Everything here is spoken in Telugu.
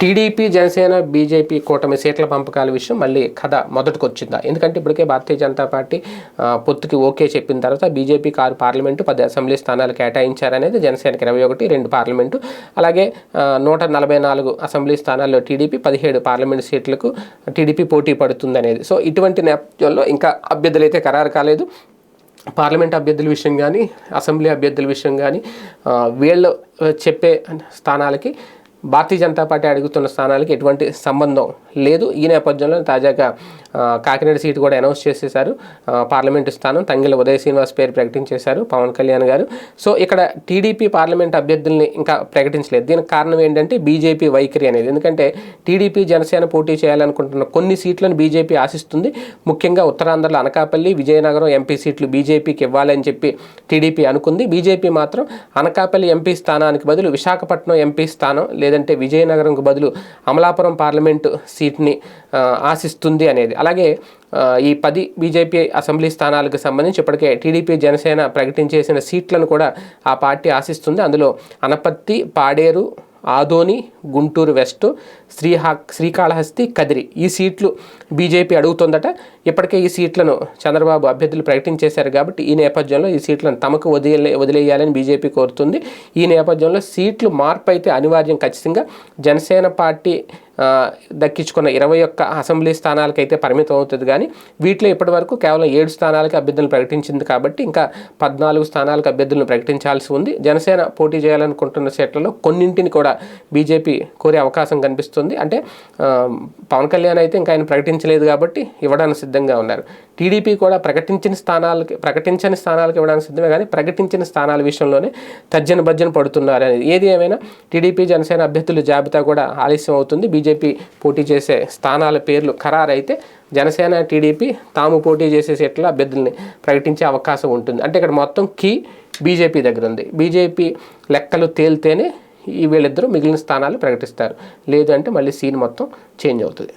టీడీపీ జనసేన బీజేపీ కూటమి సీట్ల పంపకాల విషయం మళ్ళీ కథ మొదటికి వచ్చిందా ఎందుకంటే ఇప్పటికే భారతీయ జనతా పార్టీ పొత్తుకి ఓకే చెప్పిన తర్వాత బీజేపీకి ఆరు పార్లమెంటు పది అసెంబ్లీ స్థానాలు కేటాయించారనేది జనసేనకి ఇరవై ఒకటి రెండు పార్లమెంటు. అలాగే నూట నలభై నాలుగు అసెంబ్లీ స్థానాల్లో టీడీపీ పదిహేడు పార్లమెంట్ సీట్లకు టీడీపీ పోటీ పడుతుందనేది. సో ఇటువంటి నేపథ్యంలో ఇంకా అభ్యర్థులు అయితే ఖరారు కాలేదు. పార్లమెంట్ అభ్యర్థుల విషయం కానీ అసెంబ్లీ అభ్యర్థుల విషయం కానీ వీళ్ళు చెప్పే స్థానాలకి భారతీయ జనతా పార్టీ అడుగుతున్న స్థానాలకి ఎటువంటి సంబంధం లేదు. ఈ నేపథ్యంలో తాజాగా కాకినాడ సీటు కూడా అనౌన్స్ చేసేశారు. పార్లమెంటు స్థానం తంగిల ఉదయ శ్రీనివాస్ పేరు ప్రకటించేశారు పవన్ కళ్యాణ్ గారు. సో ఇక్కడ టీడీపీ పార్లమెంట్ అభ్యర్థుల్ని ఇంకా ప్రకటించలేదు. దీనికి కారణం ఏంటంటే బీజేపీ వైఖరి అనేది. ఎందుకంటే టీడీపీ జనసేన పోటీ చేయాలనుకుంటున్న కొన్ని సీట్లను బీజేపీ ఆశిస్తుంది. ముఖ్యంగా ఉత్తరాంధ్రలో అనకాపల్లి విజయనగరం ఎంపీ సీట్లు బీజేపీకి ఇవ్వాలని చెప్పి టీడీపీ అనుకుంది. బీజేపీ మాత్రం అనకాపల్లి ఎంపీ స్థానానికి బదులు విశాఖపట్నం ఎంపీ స్థానం లేదంటే విజయనగరంకు బదులు అమలాపురం పార్లమెంటు సీట్ని ఆశిస్తుంది అనేది. అలాగే ఈ పది బీజేపీ అసెంబ్లీ స్థానాలకు సంబంధించి ఇప్పటికే టీడీపీ జనసేన ప్రకటించేసిన సీట్లను కూడా ఆ పార్టీ ఆశిస్తుంది. అందులో అనపత్తి పాడేరు ఆదోని గుంటూరు వెస్ట్ శ్రీహా శ్రీకాళహస్తి కదిరి. ఈ సీట్లు బీజేపీ అడుగుతుందట. ఇప్పటికే ఈ సీట్లను చంద్రబాబు అభ్యర్థులు ప్రకటించేశారు కాబట్టి ఈ నేపథ్యంలో ఈ సీట్లను తమకు వదిలే వదిలేయాలని బీజేపీ కోరుతుంది. ఈ నేపథ్యంలో సీట్లు మార్పు అయితే అనివార్యం ఖచ్చితంగా. జనసేన పార్టీ దక్కించుకున్న ఇరవై ఒక్క అసెంబ్లీ స్థానాలకైతే పరిమితం అవుతుంది. కానీ వీటిలో ఇప్పటివరకు కేవలం ఏడు స్థానాలకు అభ్యర్థులను ప్రకటించింది కాబట్టి ఇంకా పద్నాలుగు స్థానాలకు అభ్యర్థులను ప్రకటించాల్సి ఉంది. జనసేన పోటీ చేయాలనుకుంటున్న సీట్లలో కొన్నింటిని కూడా బీజేపీ కోరే అవకాశం కనిపిస్తుంది. అంటే పవన్ కళ్యాణ్ అయితే ఇంకా ఆయన ప్రకటించలేదు కాబట్టి ఇవ్వడానికి సిద్ధంగా ఉన్నారు. టీడీపీ కూడా ప్రకటించిన స్థానాలకి ప్రకటించని స్థానాలకు ఇవ్వడానికి సిద్ధమే కానీ ప్రకటించిన స్థానాల విషయంలోనే తర్జన భర్జన పడుతున్నారు అనేది. ఏది ఏమైనా టీడీపీ జనసేన అభ్యర్థుల జాబితా కూడా ఆలస్యం అవుతుంది. బీజేపీ పోటీ చేసే స్థానాల పేర్లు ఖరారైతే జనసేన టీడీపీ తాము పోటీ చేసే సీట్ల అభ్యర్థుల్ని ప్రకటించే అవకాశం ఉంటుంది. అంటే ఇక్కడ మొత్తం కీ బీజేపీ దగ్గర ఉంది. బీజేపీ లెక్కలు తేలితేనే ఈ వీళ్ళిద్దరూ మిగిలిన స్థానాలు ప్రకటిస్తారు. లేదంటే మళ్ళీ సీన్ మొత్తం చేంజ్ అవుతుంది.